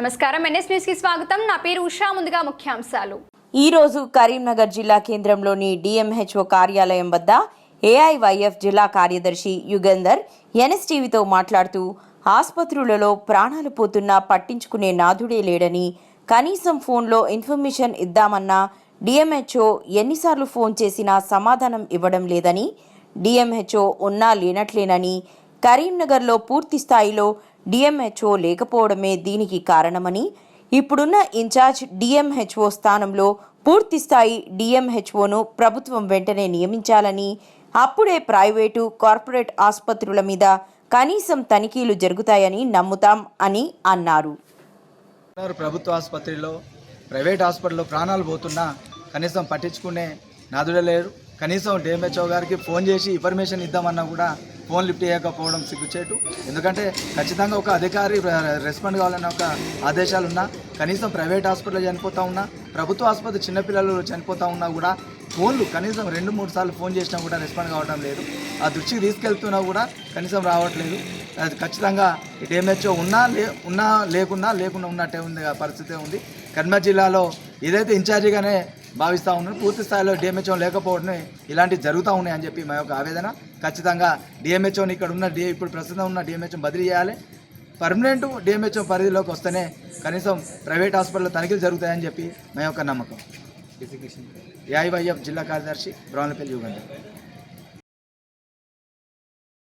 నమస్కారం. ఎన్ఎస్ న్యూస్కి స్వాగతం. నా పేరు ఉషా. ముందుగా ముఖ్యాంశాలు. ఈ రోజు కరీంనగర్ జిల్లా కేంద్రంలోని డిఎంహెచ్ఓ కార్యాలయం వద్ద ఏఐవైఎఫ్ జిల్లా కార్యదర్శి యుగంధర్ ఎన్ఎస్టీవీతో మాట్లాడుతూ ఆసుపత్రులలో ప్రాణాలు పోతున్నా పట్టించుకునే నాథుడే లేడని కనీసం ఫోన్లో ఇన్ఫర్మేషన్ ఇద్దామన్నా డిఎంహెచ్ఓ ఎన్నిసార్లు ఫోన్ చేసినా సమాధానం ఇవ్వడం లేదని డిఎంహెచ్ఓ ఉన్నా లేనట్లేనని కరీంనగర్లో పూర్తి స్థాయిలో డిఎంహెచ్ఓ లేకపోవడమే దీనికి కారణమని ఇప్పుడున్న ఇన్ఛార్జ్ డిఎంహెచ్ఓ స్థానంలో పూర్తి స్థాయి డిఎంహెచ్ఓను ప్రభుత్వం వెంటనే నియమించాలని అప్పుడే ప్రైవేటు కార్పొరేట్ ఆసుపత్రుల మీద కనీసం తనిఖీలు జరుగుతాయని నమ్ముతాం అని అన్నారు. ప్రభుత్వ ఆసుపత్రిలో ప్రైవేట్ హాస్పిటల్లో ప్రాణాలు పోతున్నా కనీసం పట్టించుకునే నాదుడే లేరు కనీసం డిఎంహెచ్ఓ గారికి ఫోన్ చేసి ఇన్ఫర్మేషన్ ఇద్దామన్నా కూడా ఫోన్ లిఫ్ట్ చేయకపోవడం సిగ్గుచేటు. ఎందుకంటే ఖచ్చితంగా ఒక అధికారి రెస్పాండ్ కావాలన్న ఒక ఆదేశాలు ఉన్నా కనీసం ప్రైవేట్ హాస్పిటల్లో చనిపోతా ఉన్నా ప్రభుత్వ ఆసుపత్రి చిన్నపిల్లలు చనిపోతా ఉన్నా కూడా ఫోన్లు కనీసం రెండు మూడు సార్లు ఫోన్ చేసినా కూడా రెస్పాండ్ కావడం లేదు. ఆ దృష్టికి తీసుకెళ్తున్నా కూడా కనీసం రావట్లేదు. అది ఖచ్చితంగా డిఎంహెచ్ఓ ఉన్నా లే ఉన్నా లేకున్నా లేకుండా ఉన్నట్టే ఉంది ఆ పరిస్థితి ఉంది. కరీంనగర్ జిల్లాలో ఏదైతే ఇన్ఛార్జిగానే భావిస్తూ ఉన్నారో పూర్తి స్థాయిలో డిఎంహెచ్ఓ లేకపోవడమే ఇలాంటివి జరుగుతూ ఉన్నాయి అని చెప్పి మా యొక్క ఆవేదన. ఖచ్చితంగా డిఎంహెచ్ఓని ఇక్కడ ఉన్న డి ఇప్పుడు ప్రస్తుతం ఉన్న డిఎంహెచ్ఓ బదిలీ చేయాలి. పర్మనెంట్ డిఎంహెచ్ఓ పరిధిలోకి వస్తేనే కనీసం ప్రైవేట్ హాస్పిటల్లో తనిఖీలు జరుగుతాయని చెప్పి మా యొక్క నమ్మకం. ఏఐవైఎఫ్ జిల్లా కార్యదర్శి బ్రౌన్లపల్లి యుగంధర్.